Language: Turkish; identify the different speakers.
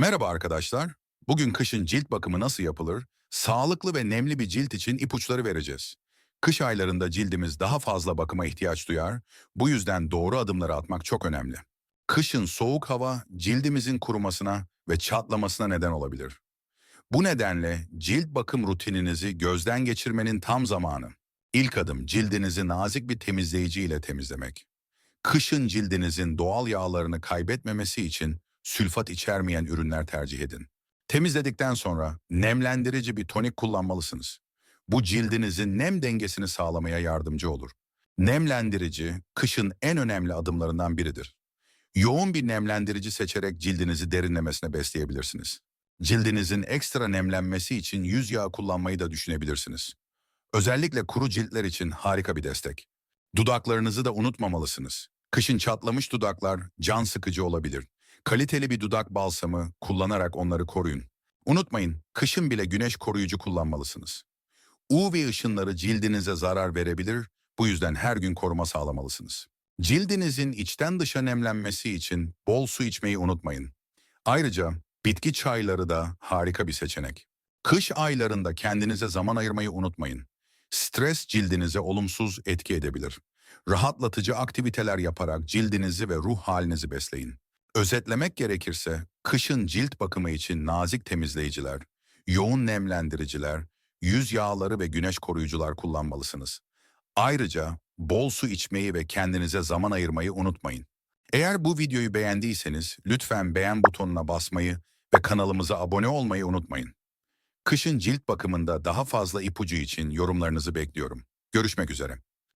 Speaker 1: Merhaba arkadaşlar. Bugün kışın cilt bakımı nasıl yapılır? Sağlıklı ve nemli bir cilt için ipuçları vereceğiz. Kış aylarında cildimiz daha fazla bakıma ihtiyaç duyar. Bu yüzden doğru adımları atmak çok önemli. Kışın soğuk hava cildimizin kurumasına ve çatlamasına neden olabilir. Bu nedenle cilt bakım rutininizi gözden geçirmenin tam zamanı. İlk adım cildinizi nazik bir temizleyici ile temizlemek. Kışın cildinizin doğal yağlarını kaybetmemesi için sülfat içermeyen ürünler tercih edin. Temizledikten sonra nemlendirici bir tonik kullanmalısınız. Bu cildinizin nem dengesini sağlamaya yardımcı olur. Nemlendirici, kışın en önemli adımlarından biridir. Yoğun bir nemlendirici seçerek cildinizi derinlemesine besleyebilirsiniz. Cildinizin ekstra nemlenmesi için yüz yağı kullanmayı da düşünebilirsiniz. Özellikle kuru ciltler için harika bir destek. Dudaklarınızı da unutmamalısınız. Kışın çatlamış dudaklar can sıkıcı olabilir. Kaliteli bir dudak balsamı kullanarak onları koruyun. Unutmayın, kışın bile güneş koruyucu kullanmalısınız. UV ışınları cildinize zarar verebilir, bu yüzden her gün koruma sağlamalısınız. Cildinizin içten dışa nemlenmesi için bol su içmeyi unutmayın. Ayrıca bitki çayları da harika bir seçenek. Kış aylarında kendinize zaman ayırmayı unutmayın. Stres cildinize olumsuz etki edebilir. Rahatlatıcı aktiviteler yaparak cildinizi ve ruh halinizi besleyin. Özetlemek gerekirse, kışın cilt bakımı için nazik temizleyiciler, yoğun nemlendiriciler, yüz yağları ve güneş koruyucular kullanmalısınız. Ayrıca bol su içmeyi ve kendinize zaman ayırmayı unutmayın. Eğer bu videoyu beğendiyseniz lütfen beğen butonuna basmayı ve kanalımıza abone olmayı unutmayın. Kışın cilt bakımında daha fazla ipucu için yorumlarınızı bekliyorum. Görüşmek üzere.